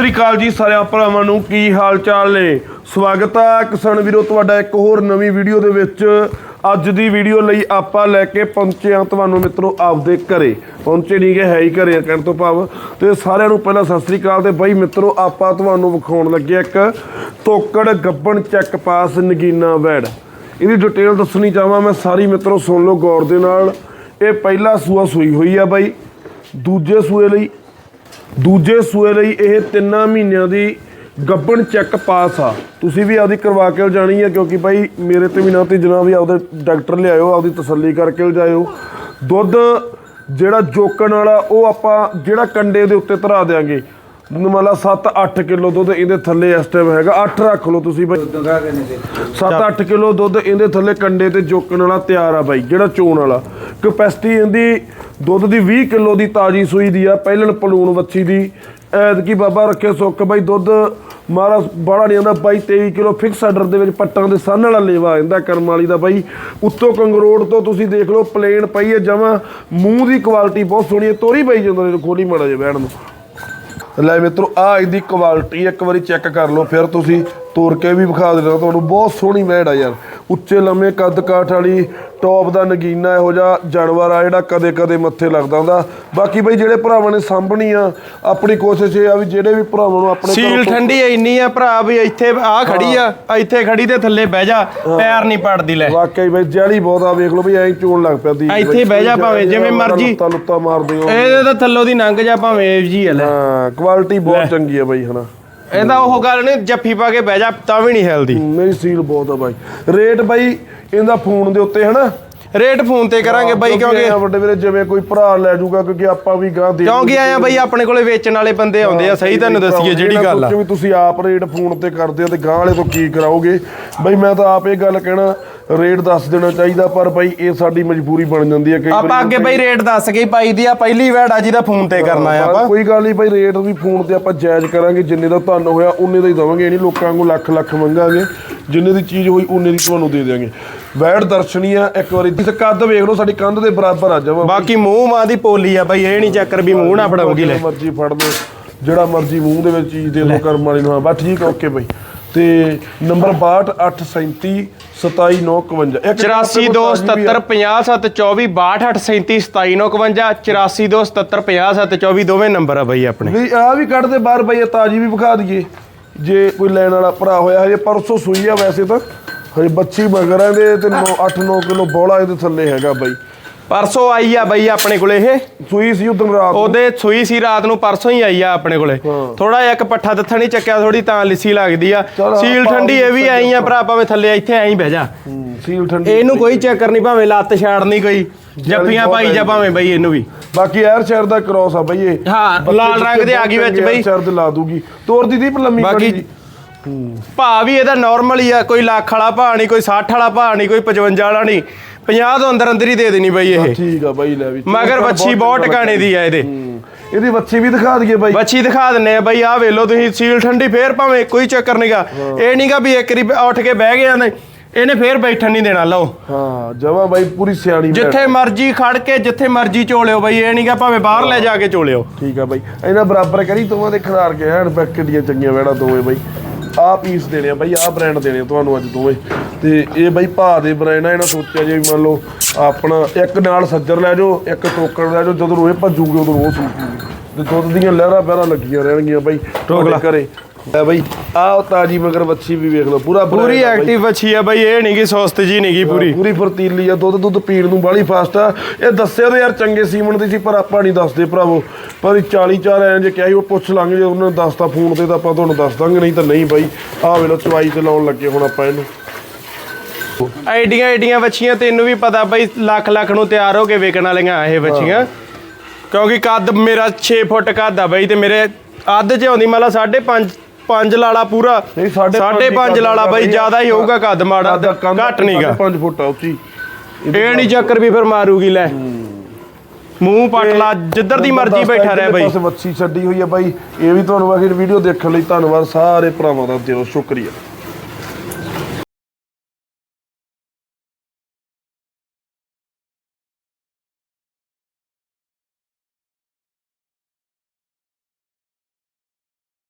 ਸ੍ਰੀ ਅਕਾਲ ਜੀ ਸਾਰਿਆਂ ਭਰਾਵਾਂ ਨੂੰ, ਕੀ ਹਾਲ ਚਾਲ ਨੇ? ਸਵਾਗਤ ਹੈ ਕਿਸਾਨ ਵੀਰੋ, ਤੁਹਾਡਾ ਇੱਕ ਹੋਰ ਨਵੀਂ ਵੀਡੀਓ ਦੇ ਵਿੱਚ। ਅੱਜ ਦੀ ਵੀਡੀਓ ਲਈ ਆਪਾਂ ਲੈ ਕੇ ਪਹੁੰਚੇ ਹਾਂ ਤੁਹਾਨੂੰ ਮਿੱਤਰੋ, ਆਪਦੇ ਘਰੇ। ਪਹੁੰਚੇ ਨਹੀਂ ਗਏ, ਹੈ ਹੀ ਘਰੇ ਆ ਕਹਿਣ ਤੋਂ ਭਾਵ। ਤੇ ਸਾਰਿਆਂ ਨੂੰ ਪਹਿਲਾਂ ਸਤਿ ਸ੍ਰੀ ਅਕਾਲ ਤੇ ਬਾਈ ਮਿੱਤਰੋ, ਆਪਾਂ ਤੁਹਾਨੂੰ ਵਿਖਾਉਣ ਲੱਗੇ ਇੱਕ ਤੋਕੜ ਗੱਬਣ ਚੈੱਕ ਪਾਸ ਨਗੀਨਾ ਵੈੜ। ਇਹਦੀ ਡਿਟੇਲ ਦੱਸਣੀ ਚਾਹਾਂ ਮੈਂ, ਸਾਰੀ ਮਿੱਤਰੋ ਸੁਣ ਲਓ ਗੌਰ ਦੇ ਨਾਲ। ਇਹ ਪਹਿਲਾ ਸੂਆ ਸੂਈ ਹੋਈ ਆ ਬਾਈ। ਦੂਜੇ ਸੂਏ ਲਈ ਦੂਜੇ ਸੂਏ ਲਈ ਇਹ ਤਿੰਨਾਂ ਮਹੀਨਿਆਂ ਦੀ ਗੱਬਣ ਚੈੱਕ ਪਾਸ ਆ। ਤੁਸੀਂ ਵੀ ਆਪਦੀ ਕਰਵਾ ਕੇ ਜਾਣੀ ਹੈ ਕਿਉਂਕਿ ਭਾਈ ਮੇਰੇ ਤੇ ਵੀ ਨਾ ਤੇ ਜਨਾਬ ਵੀ ਆਪਦੇ ਡਾਕਟਰ ਲਿਆਇਓ ਆਪਦੀ ਤਸੱਲੀ ਕਰਕੇ ਲਿਜਾਇਓ। ਦੁੱਧ ਜਿਹੜਾ ਜੋਕਣ ਵਾਲਾ ਉਹ ਆਪਾਂ ਜਿਹੜਾ ਕੰਡੇ ਦੇ ਉੱਤੇ ਧਰਾ ਦੇਾਂਗੇ ਮਤਲਬ 7-8 ਕਿਲੋ ਦੁੱਧ ਇਹਦੇ ਥੱਲੇ ਇਸ ਟਾਈਮ ਹੈਗਾ। 8 ਰੱਖ ਲਓ ਤੁਸੀਂ ਬਾਈ 7-8 ਕਿਲੋ ਦੁੱਧ ਇਹਦੇ ਥੱਲੇ ਕੰਡੇ ਤੇ ਜੋਕਣ ਵਾਲਾ ਤਿਆਰ ਆ ਬਾਈ ਜਿਹੜਾ ਚੋਣ ਵਾਲਾ। ਕਪੈਸਿਟੀ ਇਹਦੀ ਦੁੱਧ ਦੀ 20 ਕਿਲੋ ਦੀ ਤਾਜੀ ਸੂਈ ਦੀ ਆ, ਪਹਿਲਣ ਪਲੂਣ ਵੱਛੀ ਦੀ। ਐਤਕੀ ਬਾਬਾ ਰੱਖੇ ਸੁੱਕ ਬਾਈ ਦੁੱਧ ਮਾਰਾ ਬੜਾ ਨਹੀਂ ਆਉਂਦਾ, ਬਾਈ 23 ਕਿਲੋ ਫਿਕਸ ਆਰਡਰ ਦੇ ਵਿੱਚ ਪੱਟਾਂ ਦੇ ਸੰਨ ਵਾਲਾ ਲੇਵਾ ਆਂਦਾ ਕਰਮ ਵਾਲੀ ਦਾ ਬਾਈ। ਉੱਤੋਂ ਕੰਗਰੋੜ ਤੋਂ ਤੁਸੀਂ ਦੇਖ ਲਓ ਪਲੇਨ ਪਈ ਹੈ ਜਮਾ ਮੂੰਹ ਦੀ ਕੁਆਲਿਟੀ ਬਹੁਤ ਸੋਹਣੀ ਹੈ ਤੋਰੀ ਪਈ ਜਾਂਦਾ ਨੇ ਖੋਲੀ ਮਾੜਾ ਜਿਹਾ ਬੈਠਣ ਨੂੰ। ਲੈ ਮਿੱਤਰੋ ਆ ਇਹਦੀ ਕੁਆਲਿਟੀ ਇੱਕ ਵਾਰੀ ਚੈੱਕ ਕਰ ਲਓ, ਫਿਰ ਤੁਸੀਂ ਤੋੜ ਕੇ ਵੀ ਵਿਖਾ ਦੇਣਾ ਤੁਹਾਨੂੰ ਬਹੁਤ ਸੋਹਣੀ ਮੈੜ ਆ ਯਾਰ। ਉੱਚੇ ਲੰਮੇ ਕੱਦ ਕਾਠ ਵਾਲੀ ਟੌਪ ਦਾ ਨਗੀਨਾ ਇਹੋ ਜਿਹਾ ਜਾਨਵਰ ਆ ਜਿਹੜਾ ਕਦੇ ਕਦੇ ਮੱਥੇ ਲੱਗਦਾ ਹੁੰਦਾ। ਬਾਕੀ ਬਈ ਜਿਹੜੇ ਭਰਾਵਾਂ ਨੇ ਸਾਂਭਣੀ ਆ ਆਪਣੀ ਕੋਸ਼ਿਸ਼ ਇਹ ਆ ਵੀ ਜਿਹੜੇ ਵੀ ਭਰਾਵਾਂ ਨੂੰ ਆਪਣੇ ਸੀਲ ਠੰਡੀ ਇੰਨੀ ਆ ਭਰਾ ਵੀ ਇੱਥੇ ਆ ਖੜੀ ਆ ਇੱਥੇ ਖੜੀ ਤੇ ਥੱਲੇ ਬਹਿ ਜਾ ਪੈਰ ਨਹੀਂ ਪੜਦੀ ਲੈ। ਵਾਕਈ ਬਈ ਜੈਲੀ ਬਹੁਤ ਆ ਵੇਖ ਲਓ ਬਈ ਐਂ ਚੋਣ ਲੱਗ ਪਿਆ ਦੀ ਇੱਥੇ ਬਹਿ ਜਾ ਭਾਵੇਂ ਜਿਵੇਂ ਮਰਜ਼ੀ। ਲੁੱਤਾ ਲੁੱਤਾ ਮਾਰਦੇ ਹੋ। ਇਹਦੇ ਤਾਂ ਥੱਲੋਂ ਦੀ ਲੰਘ ਜਾ ਭਾਵੇਂ ਜੀ ਆ ਲੈ। ਹਾਂ ਕੁਆਲਿਟੀ ਬਹੁਤ ਚੰਗੀ ਆ ਬਈ ਹਨਾ। ਇਹਦਾ ਉਹ ਗੱਲ ਨਹੀਂ ਜੱਫੀ ਪਾ ਕੇ ਬਹਿ ਜਾ ਤਾਂ ਵੀ ਨਹੀਂ ਹਿਲਦੀ। ਮੇਰੀ ਸੀਲ ਬਹੁਤ ਆ ਬਾਈ। ਰੇਟ ਬਾਈ ਇਹਦਾ ਫੋਨ ਦੇ ਉੱਤੇ ਹਨਾ? ਰੇਟ ਫੋਨ ਤੇ ਕਰਾਂਗੇ ਬਾਈ ਕਿਉਂਕਿ ਵੱਡੇ ਵੀਰੇ ਜਿਵੇਂ ਕੋਈ ਭਰਾ ਲੈ ਜਾਊਗਾ ਕਿਉਂਕਿ ਆਪਾਂ ਵੀ ਗਾਂ ਦੇ ਕਿਉਂਕਿ ਆਇਆ ਬਾਈ ਆਪਣੇ ਕੋਲੇ ਵੇਚਣ ਵਾਲੇ ਬੰਦੇ ਆਉਂਦੇ ਆ ਸਹੀ ਤੁਹਾਨੂੰ ਦੱਸੀਏ ਜਿਹੜੀ ਗੱਲ ਆ। ਤੁਸੀਂ ਆਪ ਰੇਟ ਫੋਨ ਤੇ ਕਰਦੇ ਹੋ ਤੇ ਗਾਂ ਵਾਲੇ ਤੋਂ ਕੀ ਕਰਾਓਗੇ। ਬਈ ਮੈਂ ਤਾਂ ਆਪ ਇਹ ਗੱਲ ਕਹਿਣਾ ਰੇਟ ਦੱਸ ਦੇਣਾ ਚਾਹੀਦਾ ਪਰ ਬਈ ਇਹ ਸਾਡੀ ਮਜਬੂਰੀ ਬਣ ਜਾਂਦੀ ਹੈ ਕਈ ਆਪਾਂ ਅੱਗੇ ਬਾਈ ਰੇਟ ਦੱਸ ਕੇ ਹੀ ਪਾਈ ਦੀ ਆ ਪਹਿਲੀ ਵੈੜ ਆ ਜਿਹਦਾ ਫੋਨ ਤੇ ਕਰਨਾ ਆ ਆਪਾਂ। ਕੋਈ ਗੱਲ ਨਹੀਂ ਭਾਈ ਰੇਟ ਵੀ ਫੋਨ ਤੇ ਆਪਾਂ ਜਾਇਜ਼ ਕਰਾਂਗੇ ਜਿੰਨੇ ਦਾ ਤੁਹਾਨੂੰ ਹੋਇਆ ਉਨੇ ਦਾ ਹੀ ਦਵਾਂਗੇ ਇਹ ਨਹੀਂ ਲੋਕਾਂ ਨੂੰ ਲੱਖ ਲੱਖ ਮੰਗਾਂਗੇ ਜਿੰਨੇ ਦੀ ਚੀਜ਼ ਹੋਈ ਉਨੇ ਦੀ ਤੁਹਾਨੂੰ ਦੇ ਦੇਵਾਂਗੇ ਵੈੜ ਦਰਸ਼ਨੀ ਆ ਇੱਕ ਵਾਰੀ ਇਸ ਕੱਦ ਵੇਖ ਲਓ ਸਾਡੀ ਕੰਧ ਦੇ ਬਰਾਬਰ ਆ ਜਾਵਾ ਬਾਕੀ ਮੂੰਹ ਮਾਂ ਦੀ ਪੋਲੀ ਆ ਬਾਈ ਇਹ ਨਹੀਂ ਚੱਕਰ ਵੀ ਮੂੰਹ ਨਾ ਫੜਾਉਗੀ ਲੈ। ਮਰਜ਼ੀ ਫੜ ਲਓ ਜਿਹੜਾ ਮਰਜ਼ੀ ਮੂੰਹ ਦੇ ਵਿੱਚ ਚੀਜ਼ ਦੇ ਲਓ ਕਰਮ ਵਾਲੀ ਨੂੰ ਹਾਂ ਬਸ ਠੀਕ ਓਕੇ ਬਾਈ। ਤੇ ਨੰਬਰ 62837 27951 ਇੱਕ 8427502724 ਦੋਵੇਂ ਨੰਬਰ ਆ ਬਾਈ ਆਪਣੇ। ਵੀ ਆ ਵੀ ਕੱਢ ਦੇ ਬਾਹਰ ਬਈ ਤਾਜੀ ਵੀ ਵਿਖਾ ਦਈਏ। ਜੇ ਕੋਈ ਲੈਣ ਵਾਲਾ ਭਰਾ ਹੋਇਆ ਹਜੇ ਪਰਸੋਂ ਸੂਈ ਆ ਵੈਸੇ ਤਾਂ। ਹਜੇ ਬੱਚੀ ਮਗਰਾਂ ਦੇ ਤੇ 8-9 ਕਿਲੋ ਬੋਲਾ ਇਹਦੇ ਥੱਲੇ ਹੈਗਾ ਬਾਈ। ਪਰਸੋਂ ਆਈ ਆ ਬਾਈ ਆਪਣੇ ਕੋਲੇ ਇਹ। ਸੂਈ ਸੀ ਉਦੋਂ ਰਾਤ ਨੂੰ। ਉਹਦੇ ਸੂਈ ਸੀ ਰਾਤ ਨੂੰ ਪਰਸੋਂ ਹੀ ਆਈ ਆ ਆਪਣੇ ਕੋਲੇ। ਥੋੜਾ ਜਿਹਾ ਇੱਕ ਪੱਠਾ ਦੱਥਾ ਨਹੀਂ ਚੱਕਿਆ ਥੋੜੀ ਤਾਂ ਲਿੱਸੀ ਲੱਗਦੀ ਆ। ਚੱਲ ਸੀਲ ਠੰਡੀ ਇਹ ਵੀ ਆਈ ਆ ਭਰਾ ਭਾਵੇਂ ਥੱਲੇ ਇੱਥੇ ਐਂ ਬਹਿ ਜਾ। ਹੂੰ, ਸੀਲ ਠੰਡੀ ਇਹਨੂੰ ਕੋਈ ਚੱਕਰ ਨਹੀਂ ਭਾਵੇਂ ਲੱਤ ਛਾੜਨੀ ਕੋਈ। ਜੱਫੀਆਂ ਪਾਈ ਜਾ ਭਾਵੇਂ ਬਈ ਇਹਨੂੰ ਵੀ। ਬਾਕੀ ਐਰ ਸ਼ਹਿਰ ਦਾ ਕ੍ਰੋਸ ਆ ਬਈ ਇਹ। ਹਾਂ, ਬੱਚੇ ਲਾਲ ਰੰਗ ਦੇ ਆ ਗਈ ਵਿੱਚ ਬਈ। ਸ਼ਹਿਰ ਦੇ ਲਾ ਦੂਗੀ। ਤੋਰ ਦੀ ਦੀਪ ਲੰਮੀ ਬਾਕੀ ਭਾ ਵੀ ਇਹਦਾ ਨਾਰਮਲ ਹੀ ਆ ਕੋਈ ਲੱਖ ਵਾਲਾ ਭਾ ਨਹੀਂ ਕੋਈ 60 ਵਾਲਾ ਭਾ ਨਹੀਂ ਕੋਈ 55 ਵਾਲਾ ਨਹੀਂ। 50 ਤੋਂ ਅੰਦਰ ਅੰਦਰ ਹੀ ਦੇ ਦੇਣੀ ਬਈ ਇਹ। ਠੀਕ ਆ ਬਾਈ ਲੈ ਵੀ ਮਗਰ ਬੱਚੀ ਬਹੁਤ ਟਿਕਾਣੇ ਦੀ ਆ ਇਹਦੇ। ਇਹਦੀ ਬੱਚੀ ਵੀ ਦਿਖਾ ਦਈਏ ਬਾਈ। ਬੱਚੀ ਦਿਖਾ ਦਿੰਨੇ ਆ ਬਈ ਆਹ ਵੇਖ ਲਓ ਤੁਸੀਂ ਸੀਲ ਠੰਡੀ ਫੇਰ ਭਾਵੇਂ ਕੋਈ ਚੱਕਰ ਨਹੀਂਗਾ ਇਹ ਨਹੀਂਗਾ ਵੀ ਇੱਕ ਰੀ ਉੱਠ ਕੇ ਬਹਿ ਗਿਆ ਨੇ ਇਹਨੇ ਫੇਰ ਬੈਠਣ ਨਹੀਂ ਦੇਣਾ ਲਓ। ਹਾਂ ਜਵਾ ਬਾਈ ਪੂਰੀ ਸਿਆਣੀ। ਜਿੱਥੇ ਮਰਜ਼ੀ ਖੜ ਕੇ ਜਿੱਥੇ ਮਰਜ਼ੀ ਚੋਲਿਓ ਬਈ ਇਹ ਨਹੀਂਗਾ ਭਾਵੇਂ ਬਾਹਰ ਲੈ ਜਾ ਕੇ ਚੋਲਿਓ ਠੀਕ ਆ ਬਾਈ ਇਹਨਾਂ ਬਰਾਬਰ ਕਰੀ ਦੋਵਾਂ ਦੇ ਖਿਲਾਰ ਕੇ ਹੈਂਡ ਪੈਕ ਦੀਆਂ ਚੰਗੀਆਂ ਵੇੜਾ ਦੋਵੇਂ ਬਾਈ। ਆਹ ਪੀਸ ਦੇਣੇ ਆ ਬਾਈ ਆਹ ਬ੍ਰਾਂਡ ਦੇਣੇ ਆ ਤੁਹਾਨੂੰ ਅੱਜ ਦੋਵੇਂ। ਤੇ ਇਹ ਬਾਈ ਭਾ ਦੇ ਬ੍ਰਾਂਡ ਆ ਇਹਨਾਂ ਸੋਚਿਆ ਜੇ ਮੰਨ ਲਓ ਆਪਣਾ ਇੱਕ ਨਾਲ ਸੱਜਰ ਲੈ ਜਾਓ ਇੱਕ ਟੋਕਣ ਲੈ ਜਾਓ ਜਦੋਂ ਇਹ ਭੱਜੂਗੇ ਉਦੋਂ ਉਹ ਸੂਟੂਗੀ ਤੇ ਦੁੱਧ ਦੀਆਂ ਲਹਿਰਾਂ ਪਹਿਰਾਂ ਲੱਗੀਆਂ ਰਹਿਣਗੀਆਂ ਬਾਈ ਟੋਕਲਾ। ਤੁਹਾਡੇ ਲੈ ਬਾਈ ਆਹ ਤਾਜੀ ਮਗਰ ਬੱਚੀ ਵੀ ਵੇਖ ਲਓ ਪੂਰਾ brand ਪੂਰੀ ਆ ਬਾਈ। ਐਕਟਿਵ ਬੱਚੀ ਆ ਬਈ ਇਹ ਨਹੀਂਗੀ ਸੁਸਤ ਜੀ ਨਹੀਂਗੀ ਪੂਰੀ। ਪੂਰੀ ਫਰਤੀਲੀ ਆ ਦੁੱਧ ਦੁੱਧ ਪੀਣ ਨੂੰ ਬਾਲੀ ਫਾਸਟ ਆ। ਇਹ ਦੱਸਿਆ ਤਾਂ ਯਾਰ ਚੰਗੇ ਸੀਮਨ ਦੀ ਸੀ ਪਰ ਆਪਾਂ ਨਹੀਂ ਦੱਸਦੇ ਭਰਾਵੋ। ਪਰ ਇਹ 40 ਚਾਰ ਐਂ ਜੇ ਕਿਹਾ ਸੀ ਉਹ ਪੁੱਛ ਲਾਂਗੇ ਜੇ ਉਹਨਾਂ ਨੇ ਦੱਸਤਾ ਫੋਨ ਤੇ ਤਾਂ ਆਪਾਂ ਤੁਹਾਨੂੰ ਦੱਸ ਦਾਂਗੇ ਨਹੀਂ ਤਾਂ ਨਹੀਂ ਬਾਈ। ਆਹ ਵੇਲੋ ਚਵਾਈ ਤੇ ਲਾਉਣ ਲੱਗੇ ਹੁਣ ਆਪਾਂ ਇਹਨੂੰ। ਐਡੀਆਂ ਐਡੀਆਂ ਬੱਚੀਆਂ ਤੈਨੂੰ ਵੀ ਪਤਾ ਬਈ ਲੱਖ ਲੱਖ ਨੂੰ ਤਿਆਰ ਹੋ ਕੇ ਵਿਕਣ ਵਾਲੀਆਂ ਇਹ ਬੱਚੀਆਂ ਕਿਉਂਕਿ ਕੱਦ ਮੇਰਾ 6 ਫੁੱਟ ਕੱਦ ਆ ਬਈ ਤੇ ਮੇਰੇ ਅੱਧ ਚ ਆਉਂਦੀ ਮਤਲਬ 5.5 5 ਲਾਲਾ ਪੂਰਾ। ਨਹੀਂ ਸਾਢੇ ਪੰਜ ਹੀ 5.5 ਕੱਦ ਲਾਲਾ ਬਈ। ਜ਼ਿਆਦਾ ਹੀ ਹੋਊਗਾ ਕੱਦ ਮਾੜਾ ਘੱਟ ਨਹੀਂਗਾ 5 ਫੁੱਟ ਉੱਚੀ। ਇਹ ਨਹੀਂ ਚੱਕਰ ਵੀ ਫਿਰ ਮਾਰੂਗੀ ਲੈ। ਮੂੰਹ ਪੱਟ ਲਾ ਜਿੱਧਰ ਦੀ ਮਰਜ਼ੀ ਬੈਠਾ ਰਹਿ ਬਈ। ਬਸ ਵੱਛੀ ਛੱਡੀ ਹੋਈ ਆ ਬਾਈ। ਇਹ ਵੀ ਤੁਹਾਨੂੰ ਆਖਿਰ ਵੀਡੀਓ ਦੇਖਣ ਲਈ ਧੰਨਵਾਦ ਸਾਰੇ ਭਰਾਵਾਂ ਦਾ ਦਿਓ ਸ਼ੁਕਰੀਆ।